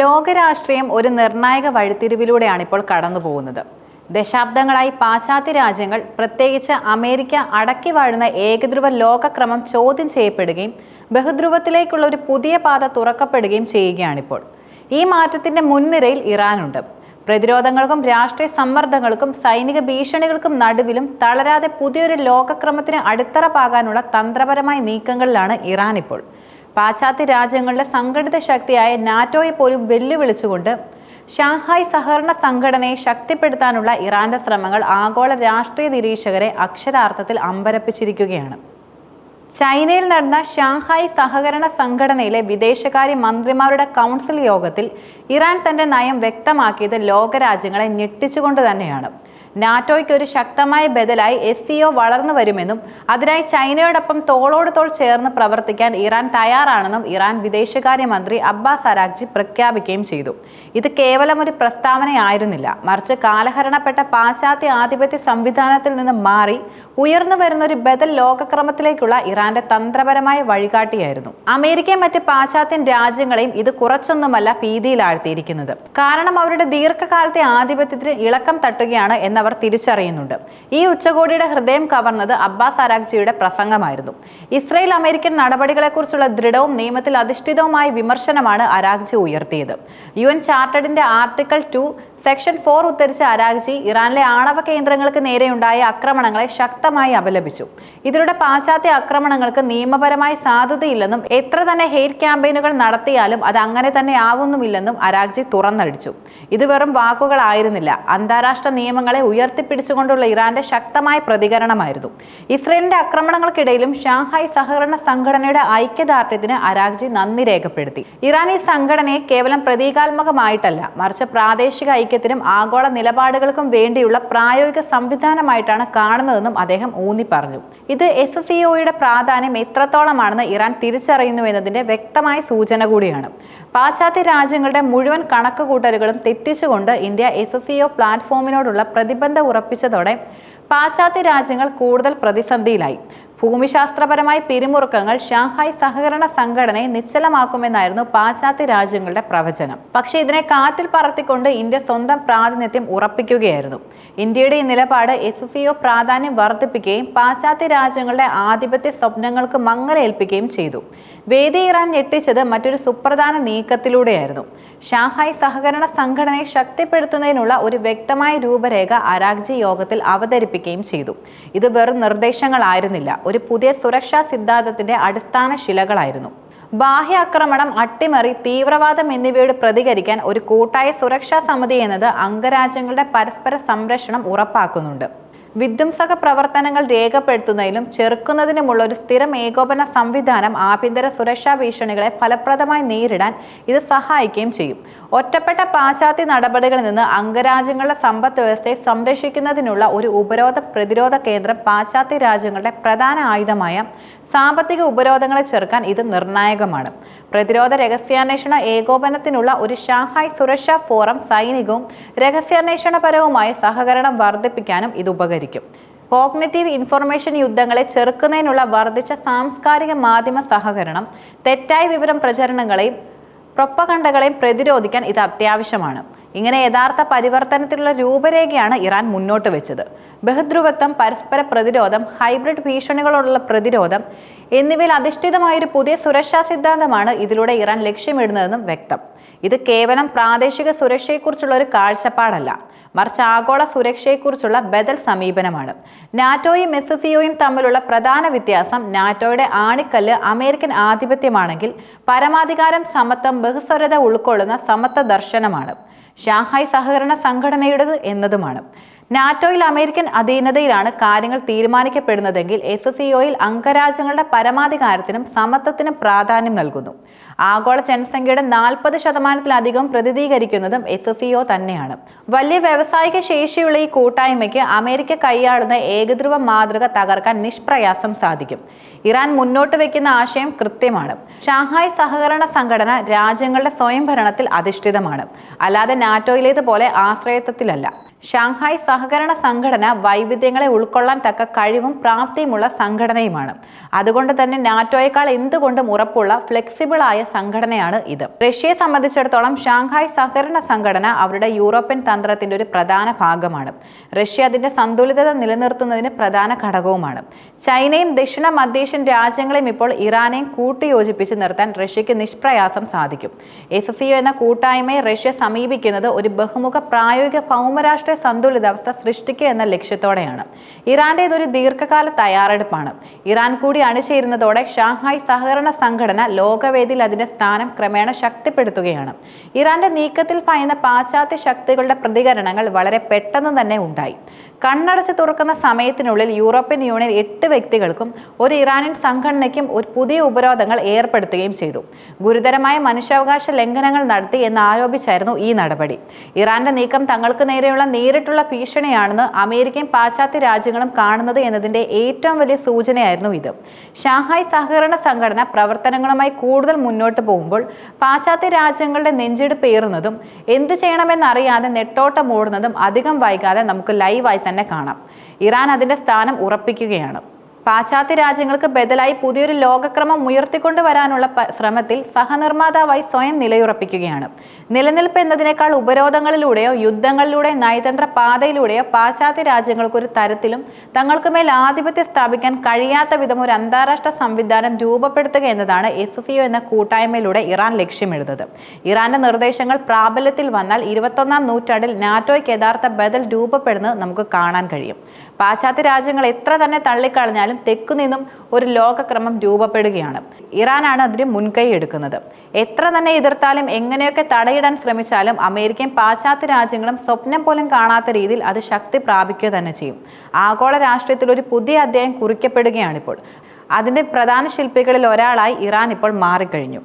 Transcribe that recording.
ലോകരാഷ്ട്രീയം ഒരു നിർണായക വഴിത്തിരിവിലൂടെയാണ് ഇപ്പോൾ കടന്നു പോകുന്നത്. ദശാബ്ദങ്ങളായി പാശ്ചാത്യ രാജ്യങ്ങൾ പ്രത്യേകിച്ച് അമേരിക്ക അടക്കി വാഴുന്ന ഏകധ്രുവ ലോകക്രമം ചോദ്യം ചെയ്യപ്പെടുകയും ബഹുധ്രുവത്തിലേക്കുള്ള ഒരു പുതിയ പാത തുറക്കപ്പെടുകയും ചെയ്യുകയാണിപ്പോൾ. ഈ മാറ്റത്തിന്റെ മുൻനിരയിൽ ഇറാനുണ്ട്. പ്രതിരോധങ്ങൾക്കും രാഷ്ട്രീയ സമ്മർദ്ദങ്ങൾക്കും സൈനിക ഭീഷണികൾക്കും നടുവിലും തളരാതെ പുതിയൊരു ലോകക്രമത്തിന് അടിത്തറ പാകാനുള്ള തന്ത്രപരമായ നീക്കങ്ങളിലാണ് ഇറാൻ ഇപ്പോൾ. പാശ്ചാത്യ രാജ്യങ്ങളുടെ സംഘടിത ശക്തിയായ നാറ്റോയെ പോലും വെല്ലുവിളിച്ചുകൊണ്ട് ഷാങ്ഹായ് സഹകരണ സംഘടനയെ ശക്തിപ്പെടുത്താനുള്ള ഇറാന്റെ ശ്രമങ്ങൾ ആഗോള രാഷ്ട്രീയ നിരീക്ഷകരെ അക്ഷരാർത്ഥത്തിൽ അമ്പരപ്പിച്ചിരിക്കുകയാണ്. ചൈനയിൽ നടന്ന ഷാങ്ഹായ് സഹകരണ സംഘടനയിലെ വിദേശകാര്യ മന്ത്രിമാരുടെ കൗൺസിൽ യോഗത്തിൽ ഇറാൻ തന്റെ നയം വ്യക്തമാക്കിയത് ലോകരാജ്യങ്ങളെ ഞെട്ടിച്ചുകൊണ്ട് തന്നെയാണ്. നാറ്റോയ്ക്ക് ഒരു ശക്തമായ ബദലായി എസ് സിഒ വളർന്നു വരുമെന്നും അതിനായി ചൈനയോടൊപ്പം തോളോട് തോൾ ചേർന്ന് പ്രവർത്തിക്കാൻ ഇറാൻ തയ്യാറാണെന്നും ഇറാൻ വിദേശകാര്യമന്ത്രി അബ്ബാസ് അരാഗ്ജി പ്രഖ്യാപിക്കുകയും ചെയ്തു. ഇത് കേവലം ഒരു പ്രസ്താവനയായിരുന്നില്ല. മറിച്ച് കാലഹരണപ്പെട്ട പാശ്ചാത്യ ആധിപത്യ സംവിധാനത്തിൽ നിന്ന് മാറി ഉയർന്നു വരുന്ന ഒരു ബദൽ ലോകക്രമത്തിലേക്കുള്ള ഇറാന്റെ തന്ത്രപരമായ വഴികാട്ടിയായിരുന്നു. അമേരിക്കയും മറ്റ് പാശ്ചാത്യൻ രാജ്യങ്ങളെയും ഇത് കുറച്ചൊന്നുമല്ല ഭീതിയിലാഴ്ത്തിയിരിക്കുന്നത്. കാരണം അവരുടെ ദീർഘകാലത്തെ ആധിപത്യത്തിന് ഇളക്കം തട്ടുകയാണ് എന്നവർ തിരിച്ചറിയുന്നുണ്ട്. ഈ ഉച്ചകോടിയുടെ ഹൃദയം കവർന്നത് അബ്ബാസ് അരാഗ്ജിയുടെ പ്രസംഗമായിരുന്നു. ഇസ്രയേൽ അമേരിക്കൻ നടപടികളെക്കുറിച്ചുള്ള ദൃഢവും നിയമത്തിൽ അധിഷ്ഠിതവുമായ വിമർശനമാണ് അരാഗ്ജി ഉയർത്തിയത്. യു എൻ ചാർട്ടർഡിന്റെ ആർട്ടിക്കൽ ടു സെക്ഷൻ ഫോർ ഉദ്ധരിച്ച അരാഗ്ജി ഇറാനിലെ ആണവ കേന്ദ്രങ്ങൾക്ക് നേരെയുണ്ടായ ആക്രമണങ്ങളെ ശക്തമായി അപലപിച്ചു. ഇതിലൂടെ പാശ്ചാത്യ ആക്രമണങ്ങൾക്ക് നിയമപരമായ സാധുതയില്ലെന്നും എത്ര തന്നെ ഹെയ്റ്റ് ക്യാമ്പയിനുകൾ നടത്തിയാലും അത് അങ്ങനെ തന്നെ ആവുന്നുമില്ലെന്നും അരാഗ്ജി തുറന്നടിച്ചു. ഇത് വെറും വാക്കുകളായിരുന്നില്ല. അന്താരാഷ്ട്ര നിയമങ്ങളെ ഉയർത്തിപ്പിടിച്ചുകൊണ്ടുള്ള ഇറാന്റെ ശക്തമായ പ്രതികരണമായിരുന്നു. ഇസ്രയേലിന്റെ ആക്രമണങ്ങൾക്കിടയിലും ഷാങ്ഹായ് സഹകരണ സംഘടനയുടെ ഐക്യദാർഢ്യത്തിന് അരാഗ്ജി നന്ദി രേഖപ്പെടുത്തി. ഇറാൻ ഈ സംഘടനയെ കേവലം പ്രതീകാത്മകമായിട്ടല്ല മറിച്ച് പ്രാദേശിക ഐക്യത്തിനും ആഗോള നിലപാടുകൾക്കും വേണ്ടിയുള്ള പ്രായോഗിക സംവിധാനമായിട്ടാണ് കാണുന്നതെന്നും അദ്ദേഹം ഊന്നി പറഞ്ഞു. ഇത് എസ് സിഒയുടെ പ്രാധാന്യം എത്രത്തോളമാണെന്ന് ഇറാൻ തിരിച്ചറിയുന്നു എന്നതിന്റെ വ്യക്തമായ സൂചന കൂടിയാണ്. പാശ്ചാത്യ രാജ്യങ്ങളുടെ മുഴുവൻ കണക്കുകൂട്ടലുകളും തെറ്റിച്ചുകൊണ്ട് ഇന്ത്യ എസ് സിഒ പ്ലാറ്റ്ഫോമിനോടുള്ള പ്രതിബന്ധം ഉറപ്പിച്ചതോടെ പാശ്ചാത്യ രാജ്യങ്ങൾ കൂടുതൽ പ്രതിസന്ധിയിലായി. ഭൂമിശാസ്ത്രപരമായ പിരിമുറുക്കങ്ങൾ ഷാങ്ഹായ് സഹകരണ സംഘടനയെ നിശ്ചലമാക്കുമെന്നായിരുന്നു പാശ്ചാത്യ രാജ്യങ്ങളുടെ പ്രവചനം. പക്ഷേ ഇതിനെ കാറ്റിൽ പറത്തിക്കൊണ്ട് ഇന്ത്യ സ്വന്തം പ്രാതിനിധ്യം ഉറപ്പിക്കുകയായിരുന്നു. ഇന്ത്യയുടെ ഈ നിലപാട് എസ് സിഒ പ്രാധാന്യം വർദ്ധിപ്പിക്കുകയും പാശ്ചാത്യ രാജ്യങ്ങളുടെ ആധിപത്യ സ്വപ്നങ്ങൾക്ക് മങ്ങലേൽപ്പിക്കുകയും ചെയ്തു. വേദി ഇറാൻ ഞെട്ടിച്ചത് മറ്റൊരു സുപ്രധാന നീക്കത്തിലൂടെയായിരുന്നു. ഷാങ്ഹായ് സഹകരണ സംഘടനയെ ശക്തിപ്പെടുത്തുന്നതിനുള്ള ഒരു വ്യക്തമായ രൂപരേഖ അരാഗ്ജി യോഗത്തിൽ അവതരിപ്പിക്കുകയും ചെയ്തു. ഇത് വെറും നിർദ്ദേശങ്ങളായിരുന്നില്ല. ഒരു പുതിയ സുരക്ഷാ സിദ്ധാന്തത്തിന്റെ അടിസ്ഥാന ശിലകളായിരുന്നു. ബാഹ്യ ആക്രമണം അട്ടിമറി തീവ്രവാദം എന്നിവയോട് പ്രതികരിക്കാൻ ഒരു കൂട്ടായ സുരക്ഷാ സമിതി എന്നത് അംഗരാജ്യങ്ങളുടെ പരസ്പര സംരക്ഷണം ഉറപ്പാക്കുന്നുണ്ട്. വിധ്വംസക പ്രവർത്തനങ്ങൾ രേഖപ്പെടുത്തുന്നതിലും ചെറുക്കുന്നതിനുമുള്ള ഒരു സ്ഥിരം ഏകോപന സംവിധാനം ആഭ്യന്തര സുരക്ഷാ ഭീഷണികളെ ഫലപ്രദമായി നേരിടാൻ ഇത് സഹായിക്കുകയും ചെയ്യും. ഒറ്റപ്പെട്ട പാശ്ചാത്യ നടപടികളിൽ നിന്ന് അംഗരാജ്യങ്ങളുടെ സമ്പദ് വ്യവസ്ഥയെ സംരക്ഷിക്കുന്നതിനുള്ള ഒരു ഉപരോധ പ്രതിരോധ കേന്ദ്രം പാശ്ചാത്യ രാജ്യങ്ങളുടെ പ്രധാന ആയുധമായ സാമ്പത്തിക ഉപരോധങ്ങളെ ചെറുക്കാൻ ഇത് നിർണായകമാണ്. പ്രതിരോധ രഹസ്യാന്വേഷണ ഏകോപനത്തിനുള്ള ഒരു ഷാങ്ഹായ് സുരക്ഷാ ഫോറം സൈനികവും രഹസ്യാന്വേഷണപരവുമായ സഹകരണം വർദ്ധിപ്പിക്കാനും ഇത് ഉപകരിക്കും. കോഗ്നറ്റീവ് ഇൻഫർമേഷൻ യുദ്ധങ്ങളെ ചെറുക്കുന്നതിനുള്ള വർദ്ധിച്ച സാംസ്കാരിക മാധ്യമ സഹകരണം തെറ്റായ വിവരം പ്രചരണങ്ങളെയും പ്രൊപ്പകണ്ടകളെയും പ്രതിരോധിക്കാൻ ഇത് അത്യാവശ്യമാണ്. ഇങ്ങനെ യഥാർത്ഥ പരിവർത്തനത്തിലുള്ള രൂപരേഖയാണ് ഇറാൻ മുന്നോട്ട് വെച്ചത്. ബഹുധ്രുവത്വം പരസ്പര പ്രതിരോധം ഹൈബ്രിഡ് ഭീഷണികളോടുള്ള പ്രതിരോധം എന്നിവയിൽ അധിഷ്ഠിതമായൊരു പുതിയ സുരക്ഷാ സിദ്ധാന്തമാണ് ഇതിലൂടെ ഇറാൻ ലക്ഷ്യമിടുന്നതെന്നും വ്യക്തം. ഇത് കേവലം പ്രാദേശിക സുരക്ഷയെക്കുറിച്ചുള്ള ഒരു കാഴ്ചപ്പാടല്ല. മറിച്ച് ആഗോള സുരക്ഷയെക്കുറിച്ചുള്ള ബദൽ സമീപനമാണ്. നാറ്റോയും എസ് സിഒയും തമ്മിലുള്ള പ്രധാന വ്യത്യാസം നാറ്റോയുടെ ആണിക്കല്ല് അമേരിക്കൻ ആധിപത്യമാണെങ്കിൽ പരമാധികാരം സമത്വം ബഹുസ്വരത ഉൾക്കൊള്ളുന്ന സമത്വ ദർശനമാണ്. ഷാങ്ഹായ് സഹകരണ സംഘടനയുടേത് എന്നതുമാണ്. നാറ്റോയിൽ അമേരിക്കൻ അധീനതയിലാണ് കാര്യങ്ങൾ തീരുമാനിക്കപ്പെടുന്നതെങ്കിൽ എസ് സിഒയിൽ അംഗരാജ്യങ്ങളുടെ പരമാധികാരത്തിനും സമത്വത്തിനും പ്രാധാന്യം നൽകുന്നു. ആഗോള ജനസംഖ്യയുടെ നാൽപ്പത് ശതമാനത്തിലധികം പ്രതിനിധീകരിക്കുന്നതും എസ് സിഒ തന്നെയാണ്. വലിയ വ്യവസായിക ശേഷിയുള്ള ഈ കൂട്ടായ്മയ്ക്ക് അമേരിക്ക കൈയാളുന്ന ഏകധ്രുവ മാതൃക തകർക്കാൻ നിഷ്പ്രയാസം സാധിക്കും. ഇറാൻ മുന്നോട്ട് വെക്കുന്ന ആശയം കൃത്യമാണ്. ഷാങ്ഹായ് സഹകരണ സംഘടന രാജ്യങ്ങളുടെ സ്വയംഭരണത്തിൽ അധിഷ്ഠിതമാണ്. അല്ലാതെ നാറ്റോയിലേതുപോലെ ആശ്രയത്വത്തിലല്ല. ഷാങ്ഹായ് സഹകരണ സംഘടന വൈവിധ്യങ്ങളെ ഉൾക്കൊള്ളാൻ തക്ക കഴിവും പ്രാപ്തിയുമുള്ള സംഘടനയുമാണ്. അതുകൊണ്ട് തന്നെ നാറ്റോയേക്കാൾ എന്തുകൊണ്ടും ഉറപ്പുള്ള ഫ്ലെക്സിബിളായ സംഘടനയാണ് ഇത്. റഷ്യയെ സംബന്ധിച്ചിടത്തോളം ഷാങ്ഹായ് സഹകരണ സംഘടന അവരുടെ യൂറോപ്യൻ തന്ത്രത്തിന്റെ ഒരു പ്രധാന ഭാഗമാണ്. റഷ്യ അതിന്റെ സന്തുലിതത നിലനിർത്തുന്നതിന് പ്രധാന ഘടകവുമാണ്. ചൈനയും ദക്ഷിണ മധ്യേഷ്യൻ രാജ്യങ്ങളെയും ഇപ്പോൾ ഇറാനെയും കൂട്ടിയോജിപ്പിച്ച് നിർത്താൻ റഷ്യയ്ക്ക് നിഷ്പ്രയാസം സാധിക്കും. എസ് എന്ന കൂട്ടായ്മയെ റഷ്യ സമീപിക്കുന്നത് ഒരു ബഹുമുഖ പ്രായോഗിക ഭൗമരാഷ്ട്രീയ സന്തുലിതാവസ്ഥ സൃഷ്ടിക്കുക എന്ന ലക്ഷ്യത്തോടെയാണ്. ഇറാന്റെ ഇതൊരു ദീർഘകാല തയ്യാറെടുപ്പാണ്. ഇറാൻ കൂടി അണിചേരുന്നതോടെ ഷാങ്ഹായ് സഹകരണ സംഘടന ലോകവേദിയിൽ അതിന്റെ സ്ഥാനം ക്രമേണ ശക്തിപ്പെടുത്തുകയാണ്. ഇറാന്റെ നീക്കത്തിൽ ഭയന്ന പാശ്ചാത്യ ശക്തികളുടെ പ്രതികരണങ്ങൾ വളരെ പെട്ടെന്ന് തന്നെ ഉണ്ടായി. കണ്ണടച്ച് തുറക്കുന്ന സമയത്തിനുള്ളിൽ യൂറോപ്യൻ യൂണിയൻ എട്ട് വ്യക്തികൾക്കും ഒരു ഇറാനിയൻ സംഘടനയ്ക്കും ഒരു പുതിയ ഉപരോധങ്ങൾ ഏർപ്പെടുത്തുകയും ചെയ്തു. ഗുരുതരമായ മനുഷ്യാവകാശ ലംഘനങ്ങൾ നടത്തി എന്ന് ആരോപിച്ചായിരുന്നു ഈ നടപടി. ഇറാന്റെ നീക്കം തങ്ങൾക്ക് നേരെയുള്ള നേരിട്ടുള്ള ഭീഷണിയാണെന്ന് അമേരിക്കൻ പാശ്ചാത്യ രാജ്യങ്ങളും കാണുന്നത് എന്നതിന്റെ ഏറ്റവും വലിയ സൂചനയായിരുന്നു ഇത്. ഷാങ്ഹായ് സഹകരണ സംഘടന പ്രവർത്തനങ്ങളുമായി കൂടുതൽ മുന്നോട്ട് പോകുമ്പോൾ പാശ്ചാത്യ രാജ്യങ്ങളുടെ നെഞ്ചെടുപ്പേറുന്നതും എന്ത് ചെയ്യണമെന്നറിയാതെ നെട്ടോട്ടം ഓടുന്നതും അധികം വൈകാതെ നമുക്ക് ലൈവായി തന്നെ കാണാം. ഇറാൻ അതിന്റെ സ്ഥാനം ഉറപ്പിക്കുകയാണ്. പാശ്ചാത്യ രാജ്യങ്ങൾക്ക് ബദലായി പുതിയൊരു ലോകക്രമം ഉയർത്തിക്കൊണ്ടുവരാനുള്ള ശ്രമത്തിൽ സഹനിർമ്മാതാവായി സ്വയം നിലയുറപ്പിക്കുകയാണ്. നിലനിൽപ്പ് എന്നതിനേക്കാൾ ഉപരോധങ്ങളിലൂടെയോ യുദ്ധങ്ങളിലൂടെയോ നയതന്ത്ര പാതയിലൂടെയോ പാശ്ചാത്യ രാജ്യങ്ങൾക്ക് ഒരു തരത്തിലും തങ്ങൾക്ക് മേൽ ആധിപത്യം സ്ഥാപിക്കാൻ കഴിയാത്ത വിധം ഒരു അന്താരാഷ്ട്ര സംവിധാനം രൂപപ്പെടുത്തുക എന്നതാണ് എസ് സി എന്ന കൂട്ടായ്മയിലൂടെ ഇറാൻ ലക്ഷ്യമിടുന്നത്. ഇറാന്റെ നിർദ്ദേശങ്ങൾ പ്രാബല്യത്തിൽ വന്നാൽ ഇരുപത്തൊന്നാം നൂറ്റാണ്ടിൽ നാറ്റോയ്ക്ക് യഥാർത്ഥ ബദൽ രൂപപ്പെടുന്നത് നമുക്ക് കാണാൻ കഴിയും. പാശ്ചാത്യ രാജ്യങ്ങൾ എത്ര തന്നെ തള്ളിക്കളഞ്ഞാലും തെക്കുനിന്നും ഒരു ലോകക്രമം രൂപപ്പെടുകയാണ്. ഇറാനാണ് അതിന് മുൻകൈ എടുക്കുന്നത്. എത്ര തന്നെ എതിർത്താലും എങ്ങനെയൊക്കെ തടയിടാൻ ശ്രമിച്ചാലും അമേരിക്കയും പാശ്ചാത്യ രാജ്യങ്ങളും സ്വപ്നം പോലും കാണാത്ത രീതിയിൽ അത് ശക്തി പ്രാപിക്കുക തന്നെ ചെയ്യും. ആഗോള രാഷ്ട്രീയത്തിൽ ഒരു പുതിയ അധ്യായം കുറിക്കപ്പെടുകയാണിപ്പോൾ. അതിന്റെ പ്രധാന ശില്പികളിൽ ഒരാളായി ഇറാൻ ഇപ്പോൾ മാറിക്കഴിഞ്ഞു.